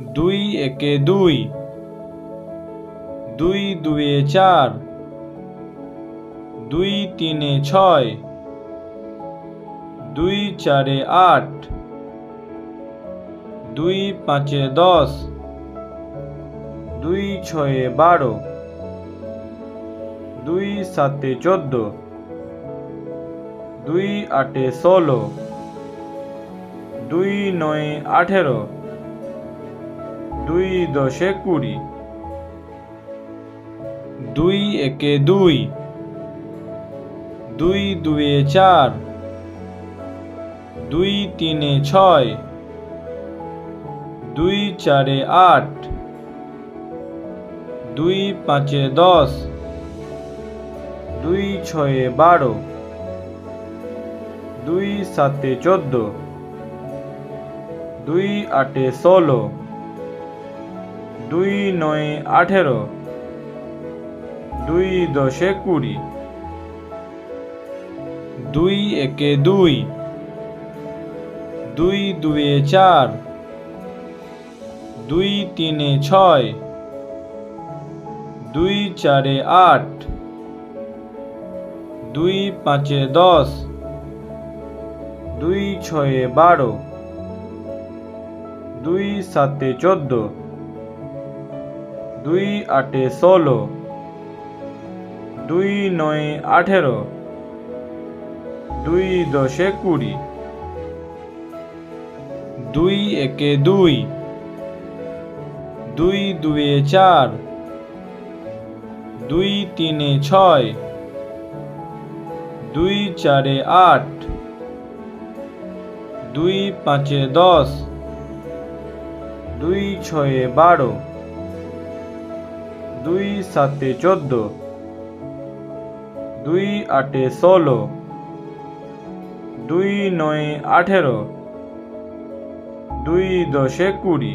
দুই একে দুই। দুই দুয়ে চার। দুই তিনে ছয়। দুই চারে আট। দুই পাঁচে দশ। দুই ছয়ে বারো। দুই সাতে চোদ্দ। দুই আটে ষোলো। দুই নয় আঠেরো। দুই দশে কুড়ি। দুই একে দুই। দুই দুয়ে চার। দুই তিনে ছয়। দুই চারে আট। দুই পাঁচে দশ। দুই ছয়ে বারো। দুই সাতে চোদ্দ। দুই আটে ষোলো। দুই নয় আঠেরো, দুই দশে কুড়ি, দুই একে দুই দুই দুয়ে চার, দুই তিনে ছয়, দুই চারে আট, দুই পাঁচে দশ, দুই ছয়ে বারো, দুই সাতে চোদ্দ দুই আটে ষোলো, দুই নয় আঠেরো, দুই দশে কুড়ি, দুই একে দুই দুই দুয়ে চার, দুই তিনে ছয়, দুই চারে আট, দুই পাঁচে দশ, দুই ছয়ে বারো। দুই সাতে চোদ্দ দুই আটে ষোলো দুই নয় আঠেরো দুই দশে কুড়ি।